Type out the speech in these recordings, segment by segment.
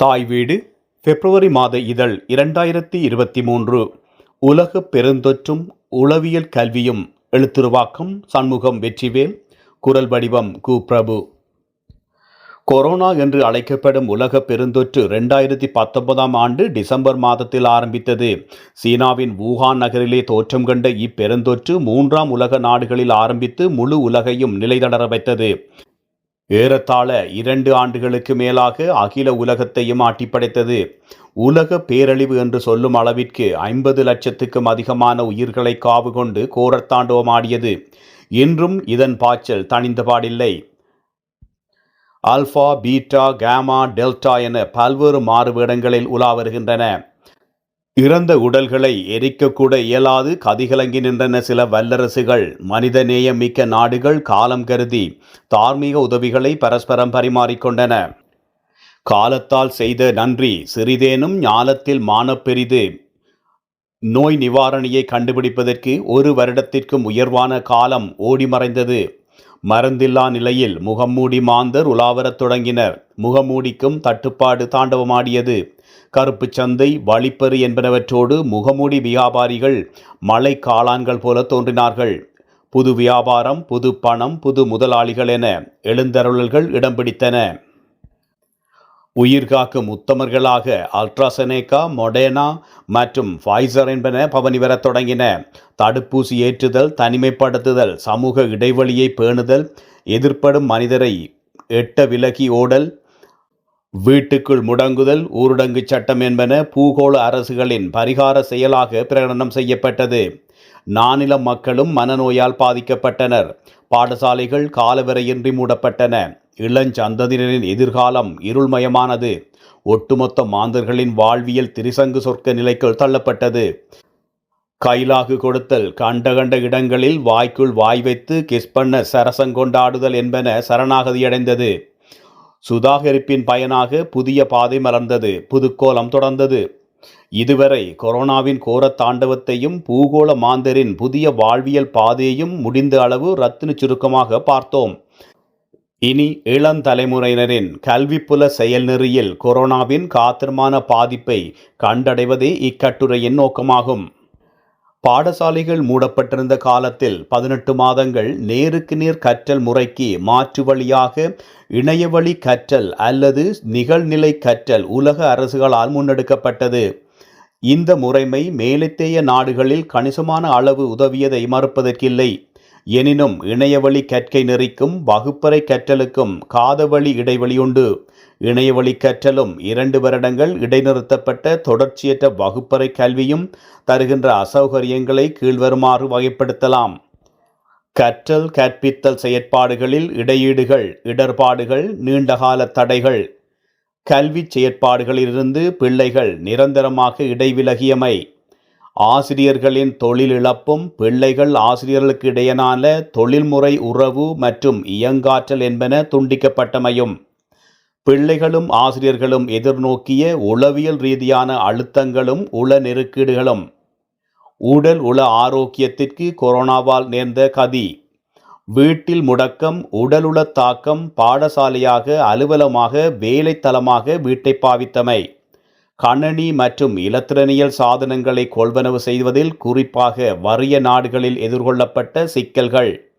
தாய் வீடு பிப்ரவரி மாத இதழ் இரண்டாயிரத்தி இருபத்தி மூன்று. உலக பெருந்தொற்றும் உளவியல் கல்வியும் எழுத்துருவாக்கம் சண்முகம் வெற்றிவேல் குரல் வடிவம் கு. பிரபு. கொரோனா என்று அழைக்கப்படும் உலக பெருந்தொற்று ரெண்டாயிரத்தி பத்தொன்பதாம் ஆண்டு டிசம்பர் மாதத்தில் ஆரம்பித்தது. சீனாவின் வூஹான் நகரிலே தோற்றம் கண்ட இப்பெருந்தொற்று மூன்றாம் உலக நாடுகளில் ஆரம்பித்து முழு உலகையும் நிலைதளர வைத்தது. ஏறத்தாழ இரண்டு ஆண்டுகளுக்கு மேலாக அகில உலகத்தையும் ஆட்டிப்படைத்தது. உலக பேரழிவு என்று சொல்லும் அளவிற்கு ஐம்பது லட்சத்துக்கும் அதிகமான உயிர்களை காவு கொண்டு கோரத்தாண்டவமாடியது இன்றும் இதன் பாய்ச்சல் தணிந்தபாடில்லை ஆல்ஃபா பீட்டா கேமா டெல்டா என பல்வேறு மாறுவேடங்களில் உலா வருகின்றன. இறந்த உடல்களை எரிக்கக்கூட இயலாது. கதிகலங்கி நின்றன சில வல்லரசுகள். மனிதநேயம் மிக்க நாடுகள் காலம் கருதி தார்மீக உதவிகளை பரஸ்பரம் பரிமாறிக்கொண்டன காலத்தால் செய்த நன்றி சிறிதேனும் ஞானத்தில் மானப்பெரிது நோய் நிவாரணியை கண்டுபிடிப்பதற்கு ஒரு வருடத்திற்கும் உயர்வான காலம் ஓடி மறைந்தது. மருந்தில்லா நிலையில் முகமூடி மாந்தர் உலாவரத் தொடங்கினர். முகமூடிக்கும் தட்டுப்பாடு தாண்டவமாடியது. கருப்பு சந்தை வழிப்பறி என்பனவற்றோடு முகமூடி வியாபாரிகள் மலை காளான்கள் போல தோன்றினார்கள். புது வியாபாரம் புது பணம் புது முதலாளிகள் என எழுந்தருளல்கள் இடம் பிடித்தன. உயிர்காக்கும் உத்தமர்களாக அல்ட்ராசெனேகா மொடேனா மற்றும் ஃபைசர் என்பன பவனி வரத் தொடங்கின. தடுப்பூசி ஏற்றுதல் தனிமைப்படுத்துதல் சமூக இடைவெளியை பேணுதல் எதிர்ப்படும் மனிதரை எட்ட விலகி ஓடல் வீட்டுக்குள் முடங்குதல் ஊரடங்கு சட்டம் என்பன பூகோள அரசுகளின் பரிகார செயலாக பிரகடனம் செய்யப்பட்டது. நானில மக்களும் மனநோயால் பாதிக்கப்பட்டனர். பாடசாலைகள் காலவரையின்றி மூடப்பட்டன. இளஞ்சந்ததினரின் எதிர்காலம் இருள்மயமானது. ஒட்டுமொத்த மாந்தர்களின் வாழ்வியல் திரிசங்கு சொர்க்க நிலைக்குள் தள்ளப்பட்டது. கைலாகு கொடுத்தல் கண்ட கண்ட இடங்களில் வாய்க்குள் வாய் வைத்து கிஸ் பண்ண சரசங்கொண்டாடுதல் என்பன சரணாகதியடைந்தது. சுதாகரிப்பின் பயனாக புதிய பாதை மலர்ந்தது புதுக்கோலம் தொடர்ந்தது. இதுவரை கொரோனாவின் கோர தாண்டவத்தையும் பூகோள மாந்தரின் புதிய வாழ்வியல் பாதையையும் முடிந்த அளவு ரத்தின சுருக்கமாக பார்த்தோம். இனி இளந்தலைமுறையினரின் கல்விப்புல செயல்நெறியில் கொரோனாவின் காத்திரமான பாதிப்பை கண்டடைவதே இக்கட்டுரையின் நோக்கமாகும். பாடசாலைகள் மூடப்பட்டிருந்த காலத்தில் பதினெட்டு மாதங்கள் நேருக்கு நேர் கற்றல் முறைக்கு மாற்று வழியாக இணையவழி கற்றல் அல்லது நிகழ்நிலை கற்றல் உலக அரசுகளால் முன்னெடுக்கப்பட்டது. இந்த முறைமை மேலத்தேய நாடுகளில் கணிசமான அளவு உதவியதை மறுப்பதற்கில்லை. எனினும் இணையவழி கற்கை நெறிக்கும் வகுப்பறை கற்றலுக்கும் காதவழி இடைவெளி உண்டு. இணையவழி கற்றலும் இரண்டு வருடங்கள் இடைநிறுத்தப்பட்ட தொடர்ச்சியற்ற வகுப்பறை கல்வியும் தருகின்ற அசௌகரியங்களை கீழ்வருமாறு வகைப்படுத்தலாம். கற்றல் கற்பித்தல் செயற்பாடுகளில் இடையீடுகள் இடர்பாடுகள் நீண்டகால தடைகள். கல்வி செயற்பாடுகளிலிருந்து பிள்ளைகள் நிரந்தரமாக இடைவிலகியமை. ஆசிரியர்களின் தொழில் இழப்பும் பிள்ளைகள் ஆசிரியர்களுக்கு இடையனான தொழில்முறை உறவு மற்றும் இயங்காற்றல் என்பன துண்டிக்கப்பட்டமையும். பிள்ளைகளும் ஆசிரியர்களும் எதிர்நோக்கிய உளவியல் ரீதியான அழுத்தங்களும் உள நெருக்கீடுகளும். உடல் உள ஆரோக்கியத்திற்கு கொரோனாவால் நேர்ந்த கதி. வீட்டில் முடக்கம் உடலுள தாக்கம் பாடசாலையாக அலுவலமாக வேலைத்தலமாக வீட்டை பாவித்தமை. கணனி மற்றும் இலத்திரனியல் சாதனங்களை கொள்வனவு செய்வதில் குறிப்பாக வறிய நாடுகளில் எதிர்கொள்ளப்பட்ட சிக்கல்கள்.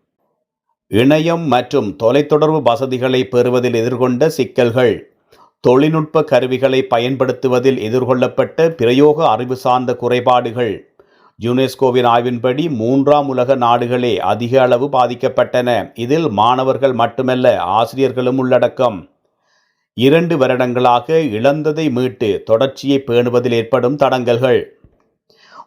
இணையம் மற்றும் தொலைத்தொடர்பு வசதிகளை பெறுவதில் எதிர்கொண்ட சிக்கல்கள். தொழில்நுட்ப கருவிகளை பயன்படுத்துவதில் எதிர்கொள்ளப்பட்ட பிரயோக அறிவு சார்ந்த குறைபாடுகள். யுனெஸ்கோவின் ஆய்வின்படி மூன்றாம் உலக நாடுகளே அதிக அளவு பாதிக்கப்பட்டன. இதில் மாணவர்கள் மட்டுமல்ல ஆசிரியர்களும் உள்ளடக்கம். இரண்டு வருடங்களாக இழந்ததை மீட்டு தொடர்ச்சியை பேணுவதில் ஏற்படும் தடங்கல்கள்.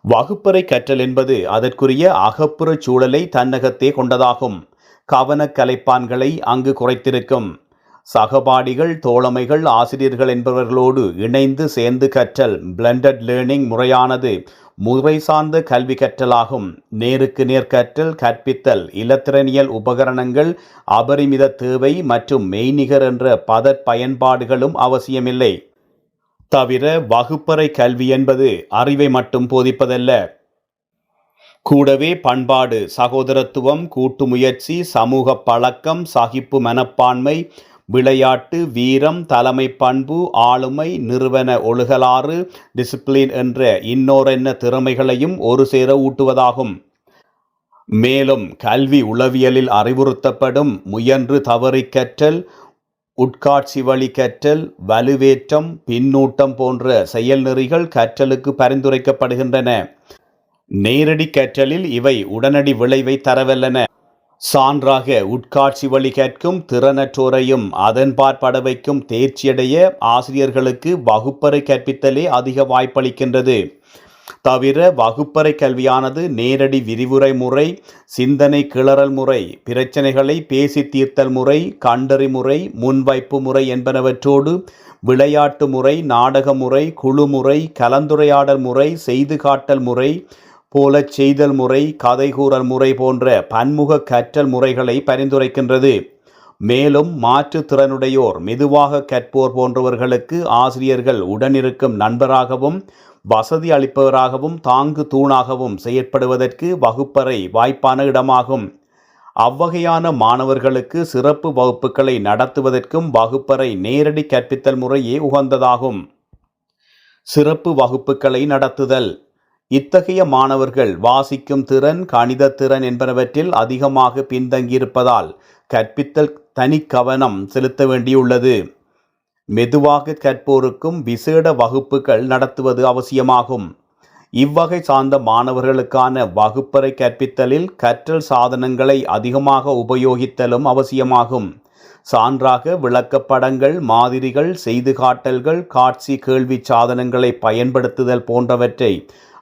வகுப்பறை கற்றல் என்பது அதற்குரிய அகப்புற சூழலை தன்னகத்தே கொண்டதாகும். கவன கலைப்பான்களை அங்கு குறைத்திருக்கும். சகபாடிகள் தோழமைகள் ஆசிரியர்கள் என்பவர்களோடு இணைந்து சேர்ந்து கற்றல் பிளண்டட் லேர்னிங் முறையானது முறை சார்ந்த கல்வி கற்றலாகும். நேருக்கு நேர் கற்றல் கற்பித்தல் இலத்திரனியல் உபகரணங்கள் அபரிமித தேவை மற்றும் மெய்நிகர் என்ற பதற் பயன்பாடுகளும் அவசியமில்லை. தவிர வகுப்பறை கல்வி என்பது அறிவை மட்டும் போதிப்பதல்ல. கூடவே பண்பாடு சகோதரத்துவம் கூட்டு முயற்சி சமூக பழக்கம் சகிப்பு மனப்பான்மை விளையாட்டு வீரம் தலைமை பண்பு ஆளுமை நிறுவன ஒழுகலாறு டிசிப்ளின் என்ற இன்னோரென்ன திறமைகளையும் ஒரு சேர ஊட்டுவதாகும். மேலும் கல்வி உளவியலில் அறிவுறுத்தப்படும் முயன்று தவறி கற்றல் உட்காட்சி வழி கற்றல் வலுவேற்றம் பின்னூட்டம் போன்ற செயல் நெறிகள் கற்றலுக்கு பரிந்துரைக்கப்படுகின்றன. நேரடி கற்றலில் இவை உடனடி விளைவை தரவல்லன. சான்றாக உட்காட்சி வழி கற்கும் திறனற்றோரையும் அதன்பாற்பட வைக்கும் தேர்ச்சியடைய ஆசிரியர்களுக்கு வகுப்பறை கற்பித்தலே அதிக வாய்ப்பளிக்கின்றது. தவிர வகுப்பறை கல்வியானது நேரடி விரிவுரை முறை சிந்தனை கிளறல் முறை பிரச்சனைகளை பேசி தீர்த்தல் முறை கண்டறி முறை முன்வைப்பு முறை என்பனவற்றோடு விளையாட்டு முறை நாடக முறை குழு முறை கலந்துரையாடல் முறை செய்து காட்டல் முறை போல செய்தல் முறை கதை கூறல் முறை போன்ற பன்முக கற்றல் முறைகளை பரிந்துரைக்கின்றது. மேலும் மாற்றுத்திறனுடையோர் மெதுவாக கற்போர் போன்றவர்களுக்கு ஆசிரியர்கள் உடனிருக்கும் நண்பராகவும் வசதி அளிப்பவராகவும் தாங்கு தூணாகவும் செயற்படுவதற்கு வகுப்பறை வாய்ப்பான இடமாகும். அவ்வகையான மாணவர்களுக்கு சிறப்பு வகுப்புகளை நடத்துவதற்கும் வகுப்பறை நேரடி கற்பித்தல் முறையே உகந்ததாகும். சிறப்பு வகுப்புகளை நடத்துதல். இத்தகைய மாணவர்கள் வாசிக்கும் திறன் கணித திறன் என்பனவற்றில் அதிகமாக பின்தங்கியிருப்பதால் கற்பித்தல் தனி கவனம் செலுத்த வேண்டியுள்ளது. மெதுவாக கற்போருக்கும் விசேட வகுப்புகள் நடத்துவது அவசியமாகும். இவ்வகை சார்ந்த மாணவர்களுக்கான வகுப்பறை கற்பித்தலில் கற்றல் சாதனங்களை அதிகமாக உபயோகித்தலும் அவசியமாகும். சான்றாக விளக்கப்படங்கள் மாதிரிகள் செய்து காட்டல்கள் காட்சி கேள்வி சாதனங்களை பயன்படுத்துதல் போன்றவற்றை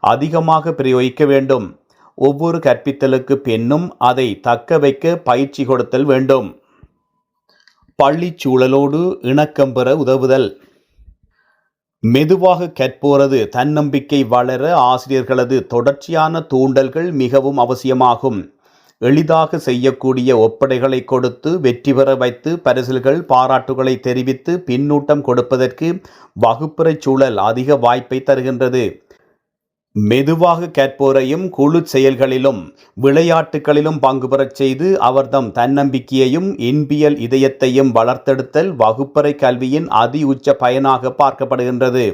அதிகமாக பிரயோகிக்க வேண்டும். ஒவ்வொரு கற்பித்தலுக்கு பின்னும் அதை தக்க வைக்க பயிற்சி கொடுத்தல் வேண்டும். பள்ளிச் சூழலோடு இணக்கம் பெற உதவுதல். மெதுவாக கற்போரது தன்னம்பிக்கை வளர ஆசிரியர்களது தொடர்ச்சியான தூண்டல்கள் மிகவும் அவசியமாகும். எளிதாக செய்யக்கூடிய ஒப்படைகளை கொடுத்து வெற்றி பெற வைத்து பரிசில்கள் பாராட்டுகளை தெரிவித்து பின்னூட்டம் கொடுப்பதற்கு வகுப்பறை சூழல் அதிக வாய்ப்பை தருகின்றது. மெதுவாக கேட்போரையும் குழு செயல்களிலும் விளையாட்டுகளிலும் பங்கு பெறச் செய்து அவர்தம் தன்னம்பிக்கையையும் இன்பியல் இதயத்தையும் வளர்த்தெடுத்தல் வகுப்பறை கல்வியின் அதி உச்ச பயனாக பார்க்கப்படுகின்றது.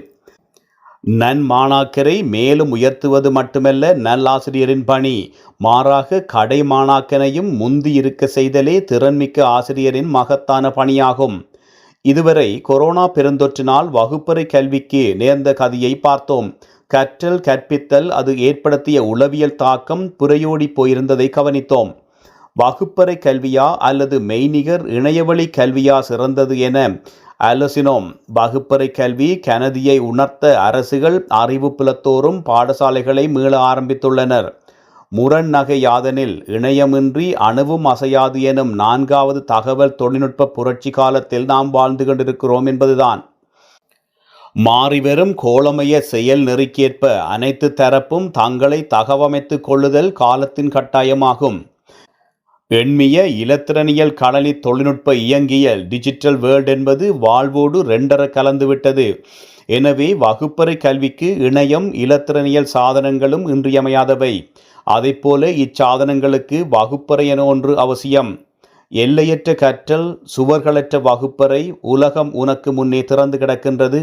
நன்மாணாக்கரை மேலும் உயர்த்துவது மட்டுமல்ல நல்லாசிரியரின் பணி. மாறாக கடை மாணாக்கனையும் முந்தி இருக்க செய்தலே திறன்மிக்க ஆசிரியரின் மகத்தான பணியாகும். இதுவரை கொரோனா பெருந்தொற்றினால் வகுப்பறை கல்விக்கு நேர்ந்த கதியை பார்த்தோம். கற்றல் கற்பித்தல் அது ஏற்படுத்திய உளவியல் தாக்கம் புறையோடி போயிருந்ததை கவனித்தோம். வகுப்பறை கல்வியா அல்லது மெய்நிகர் இணையவழி கல்வியா சிறந்தது என அலசினோம் வகுப்பறை கல்வி கனதியை உணர்த்த அரசுகள் அறிவு புலத்தோறும் பாடசாலைகளை மீள ஆரம்பித்துள்ளனர். முரண் நகை யாதனில் இணையமின்றி அணுவும் அசையாது எனும் நான்காவது தகவல் தொழில்நுட்ப புரட்சி காலத்தில் நாம் வாழ்ந்து கொண்டிருக்கிறோம் என்பதுதான். மாறிவரும் கோளமய செயல் நெறிக்கேற்ப அனைத்து தரப்பும் தங்களை தகவமைத்துக் கொள்ளுதல் காலத்தின் கட்டாயமாகும். எண்மிய இலத்திரனியல் கடலி தொழில்நுட்ப இயங்கியல் டிஜிட்டல் வேர்ல்ட் என்பது வாழ்வோடு ரெண்டர கலந்துவிட்டது. எனவே வகுப்பறை கல்விக்கு இணையம் இலத்திரனியல் சாதனங்களும் இன்றியமையாதவை. அதைப்போல இச்சாதனங்களுக்கு வகுப்பறை என ஒன்று அவசியம். எல்லையற்ற கற்றல் சுவர்களற்ற வகுப்பறை உலகம் உனக்கு முன்னே திறந்து கிடக்கின்றது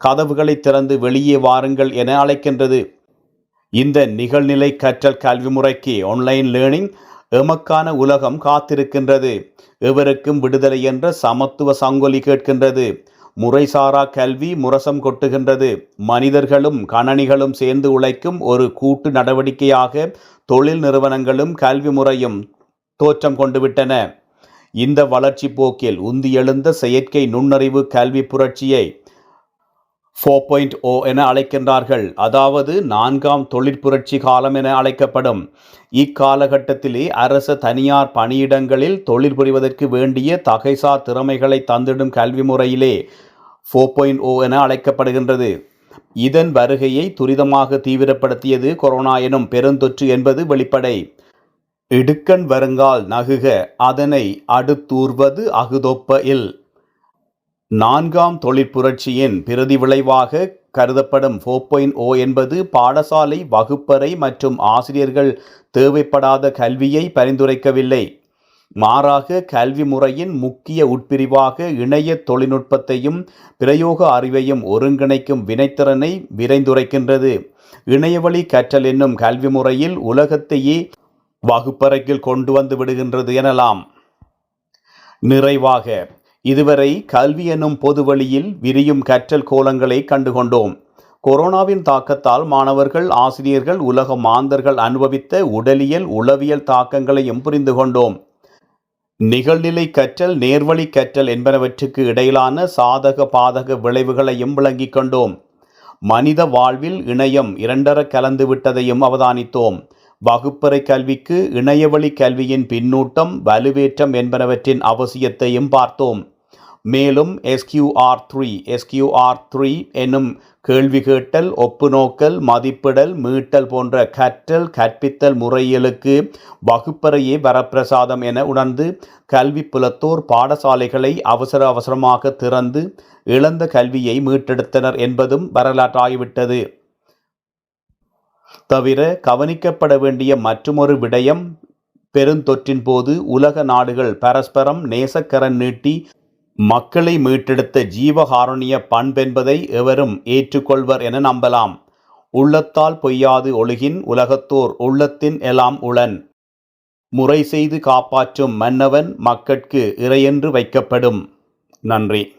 கதவுகளை திறந்து வெளியே வாருங்கள் என அழைக்கின்றது. இந்த நிகழ்நிலை கற்றல் கல்வி முறைக்கு ஆன்லைன் லேர்னிங் எமக்கான உலகம் காத்திருக்கின்றது. எவருக்கும் விடுதலை என்ற சமத்துவ சங்கொலி கேட்கின்றது. முறைசாரா கல்வி முரசம் கொட்டுகின்றது. மனிதர்களும் கணனிகளும் சேர்ந்து உழைக்கும் ஒரு கூட்டு நடவடிக்கையாக தொழில் நிறுவனங்களும் கல்வி முறையும் தோற்றம் கொண்டுவிட்டன இந்த வளர்ச்சி போக்கில் உந்தி எழுந்த செயற்கை நுண்ணறிவு கல்வி புரட்சியை ஃபோர் பாயிண்ட் ஓ என அழைக்கின்றார்கள். அதாவது நான்காம் தொழிற்புரட்சி காலம் என அழைக்கப்படும். இக்காலகட்டத்திலே அரச தனியார் பணியிடங்களில் தொழில் புரிவதற்கு வேண்டிய தகைசார் திறமைகளை தந்திடும் கல்வி முறையிலே ஃபோர் பாயிண்ட் ஓ என அழைக்கப்படுகின்றது. இதன் வருகையை துரிதமாக தீவிரப்படுத்தியது கொரோனா எனும் பெருந்தொற்று என்பது வெளிப்படை. இடுக்கண் வருங்கால் நகுக அதனை அடுத்தூர்வது அகுதொப்ப இல் நான்காம் தொழிற்புரட்சியின் பிரதி விளைவாக கருதப்படும் ஃபோர் பாயிண்ட் ஓ என்பது பாடசாலை வகுப்பறை மற்றும் ஆசிரியர்கள் தேவைப்படாத கல்வியை பரிந்துரைக்கவில்லை. மாறாக கல்வி முறையின் முக்கிய உட்பிரிவாக இணைய தொழில்நுட்பத்தையும் பிரயோக அறிவையும் ஒருங்கிணைக்கும் வினைத்திறனை விரைந்துரைக்கின்றது. இணையவழி கற்றல் என்னும் கல்வி முறையில் உலகத்தையே வகுப்பறைக்குள் கொண்டு வந்து விடுகின்றது எனலாம். நிறைவாக இதுவரை கல்வி எனும் பொது வழியில் விரியும் கற்றல் கோலங்களை கண்டுகொண்டோம். கொரோனாவின் தாக்கத்தால் மாணவர்கள் ஆசிரியர்கள் உலக மாந்தர்கள் அனுபவித்த உடலியல் உளவியல் தாக்கங்களையும் புரிந்து கொண்டோம். நிகழ்நிலை கற்றல் நேர்வழி கற்றல் என்பனவற்றுக்கு இடையிலான சாதக பாதக விளைவுகளையும் விளங்கிக் கொண்டோம். மனித வாழ்வில் இணையம் இரண்டர கலந்து விட்டதையும் அவதானித்தோம். வகுப்பறை கல்விக்கு இணையவழி கல்வியின் பின்னூட்டம் வலுவேற்றம் என்பனவற்றின் அவசியத்தையும் பார்த்தோம். மேலும் எஸ்கியூஆர் த்ரீ எஸ்கியூஆர் த்ரீ என்னும் கேள்வி கேட்டல் ஒப்புநோக்கல் மதிப்பிடல் மீட்டல் போன்ற கற்றல் கற்பித்தல் முறையிலுக்கு வகுப்பறையே வரப்பிரசாதம் என உணர்ந்து கல்வி புலத்தோர் பாடசாலைகளை அவசர அவசரமாக திறந்து இழந்த கல்வியை மீட்டெடுத்தனர் என்பதும் வரலாற்றாகிவிட்டது. தவிர கவனிக்கப்பட வேண்டிய மற்றுமொரு விடயம் பெருந்தொற்றின் போது உலக நாடுகள் பரஸ்பரம் நேசக்கரன் நீட்டி மக்களை மீட்டெடுத்த ஜீவகாருண்ய பண்பென்பதை எவரும் ஏற்றுக்கொள்வர் என நம்பலாம். உள்ளத்தால் பொய்யாது ஒழுகின் உலகத்தோர் உள்ளத்தின் எல்லாம் உளன். முறை செய்து காப்பாற்றும் மன்னவன் மக்கட்கு இறையென்று வைக்கப்படும். நன்றி.